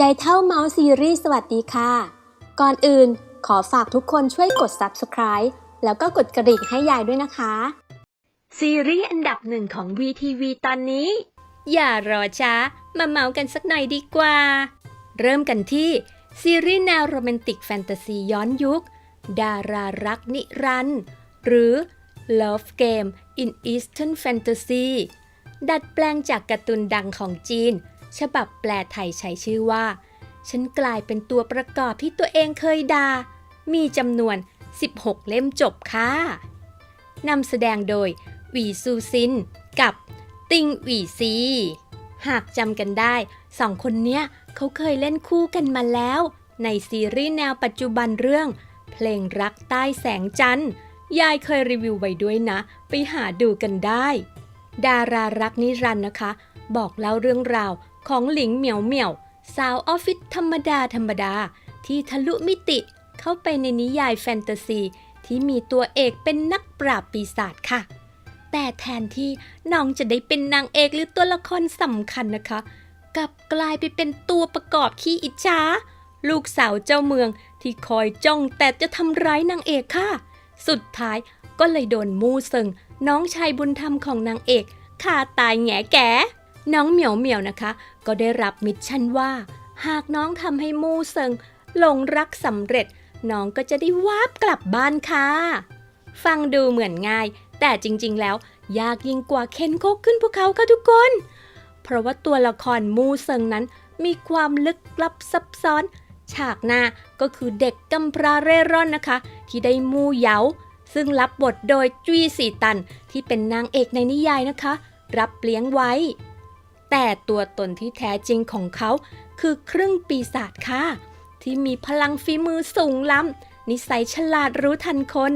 ยายเท่าเมาส์ซีรีส์สวัสดีค่ะ ก่อนอื่นขอฝากทุกคนช่วยกด subscribe แล้วก็กดกระดิ่งให้ยายด้วยนะคะ ซีรีส์อันดับหนึ่งของ VTV ตอนนี้ อย่ารอช้า มาเมากันสักหน่อยดีกว่า เริ่มกันที่ ซีรีส์แนวโรแมนติกแฟนตาซีย้อนยุค ดารารักนิรันด์หรือ Love Game in Eastern Fantasy ดัดแปลงจากการ์ตูนดังของจีน ฉบับแปลไทยใช้ชื่อว่า ฉันกลายเป็นตัวประกอบที่ตัวเองเคยดา่ามีจำนวน 16 เล่มจบค่ะนำแสดงโดยหวีซูซิน กับติงหวีซี หากจำกันได้สองคนเนี้ยเขาเคยเล่นคู่กันมาแล้ว ในซีรีส์แนวปัจจุบันเรื่อง เพลงรักใต้แสงจันทร์ยายเคยรีวิวไว้ด้วยนะ ไปหาดูกันได้ ดารารักนิรันต์นะคะ บอกเล่าเรื่องราว ของหลิงเหมียวเหมียว สาวออฟฟิศธรรมดาธรรมดา ที่ทะลุมิติเข้าไปในนิยายแฟนตาซี ที่มีตัวเอกเป็นนักปราบปีศาจค่ะ แต่แทนที่น้องจะได้เป็นนางเอกหรือตัวละครสำคัญนะคะ กลับกลายไปเป็นตัวประกอบขี้อิจฉาลูกสาวเจ้าเมืองที่คอยจ้องแต่จะทำร้ายนางเอกค่ะ สุดท้ายก็เลยโดนมูเซิงน้องชายบุญธรรมของนางเอกฆ่าตายแง่แก่ น้องเหมียวเหมียวนะคะ ก็ได้รับมิชชั่นว่า หากน้องทำให้มูเซิงหลงรักสำเร็จ น้องก็จะได้วาบกลับบ้านค่ะ ฟังดูเหมือนง่าย แต่จริงๆ แล้ว ยากยิ่งกว่าเค้นโคกขึ้นภูเขาค่ะทุกคน เพราะว่าตัวละครมูเซิงนั้นมีความลึกลับซับซ้อน ฉากหน้าก็คือเด็กกำพร้าเร่ร่อนนะคะ ที่ได้มูเหยาซึ่งรับบทโดยจุยสีตันที่เป็นนางเอกในนิยายนะคะ รับเลี้ยงไว้ แต่ตัวตนที่แท้จริงของเขา คือครึ่งปีศาจค่ะ ที่มีพลังฝีมือสูงล้ำ นิสัยฉลาดรู้ทันคน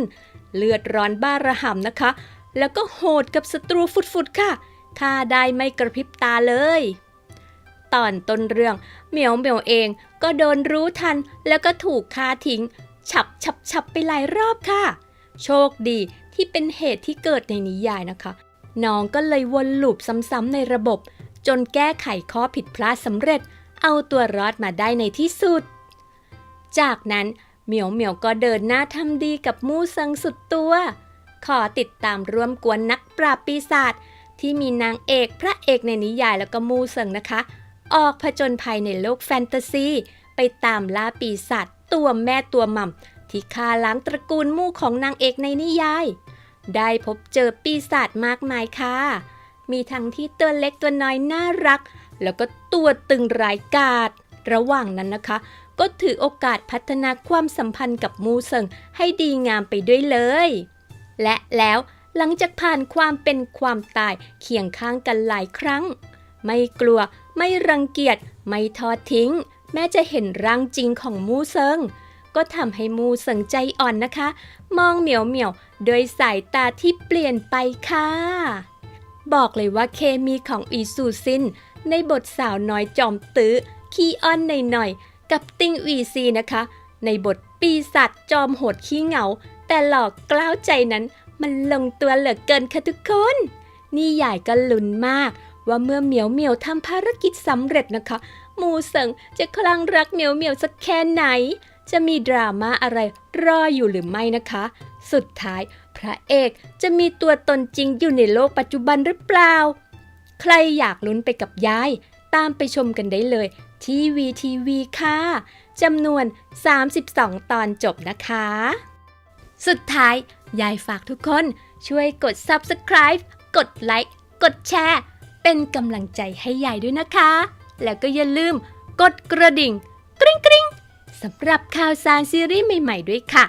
เลือดร้อนบ้าระห่ำนะคะ แล้วก็โหดกับศัตรูฟุดๆค่ะฆ่าได้ไม่กระพริบตาเลย ตอนต้นเรื่องเหมียวเหมียวเองก็โดนรู้ทันแล้วก็ถูกฆ่าทิ้ง ฉับฉับฉับไปหลายรอบค่ะ โชคดีที่เป็นเหตุที่เกิดในนิยายนะคะ น้องก็เลยวนลูปซ้ำๆในระบบ จนแก้ไขข้อผิดพลาดสำเร็จ เอาตัวรอดมาได้ในที่สุด จากนั้นเหมียวเหมียวก็เดินหน้าทำดีกับมู่เซิงสุดตัว ขอติดตามร่วมกวนนักปราบปีศาจที่มีนางเอกพระเอกในนิยายแล้วก็มู่เซิงนะคะ ออกผจญภัยในโลกแฟนตาซี ไปตามล่าปีศาจตัวแม่ตัวหม่ำที่ฆ่าล้างตระกูลมู่ของนางเอกในนิยาย ได้พบเจอปีศาจมากมายค่ะ มีทั้งที่ตัวเล็กตัวน้อยน่ารัก แล้วก็ตัวตึงร้ายกาจระหว่างนั้นนะคะ ก็ถือโอกาสพัฒนาความสัมพันธ์กับมูเซิงให้ดีงามไปด้วยเลย และแล้วหลังจากผ่านความเป็นความตายเคียงข้างกันหลายครั้ง ไม่กลัวไม่รังเกียจไม่ทอดทิ้ง แม้จะเห็นร่างจริงของมูเซิงก็ทำให้มูเซิงใจอ่อนนะคะ มองเหมียวเหมียวโดยสายตาที่เปลี่ยนไปค่ะ บอกเลยว่าเคมีของอีซูซิน ในบทสาวน้อยจอมตื้อขี้อ้อนหน่อยๆกับติงวีซีนะคะ ในบทปีศาจจอมโหดขี้เหงา แต่หลอกกล้าวใจนั้น มันลงตัวเหลือเกินค่ะทุกคน นี่ใหญ่ก็ลุ้นมาก ว่าเมื่อเหมียวเหมียวทำภารกิจสำเร็จนะคะ มูเซิงจะคลั่งรักเหมียวเหมียวสักแค่ไหน จะมีดราม่าอะไรรออยู่หรือไม่นะคะ สุดท้ายพระเอกจะมีตัวตนจริงอยู่ในโลกปัจจุบันหรือเปล่า ใครอยากลุ้นไปกับยาย ตามไปชมกันได้เลยที่วีทีวีค่ะจำนวน 32 ตอนจบนะคะ สุดท้าย ยายฝากทุกคนช่วยกด Subscribe กดไลค์ กดแชร์ เป็นกำลังใจให้ยายด้วยนะคะ แล้วก็อย่าลืมกดกระดิ่ง กริ๊งกริ๊ง สำหรับข่าวสารซีรีส์ใหม่ ๆ ด้วยค่ะ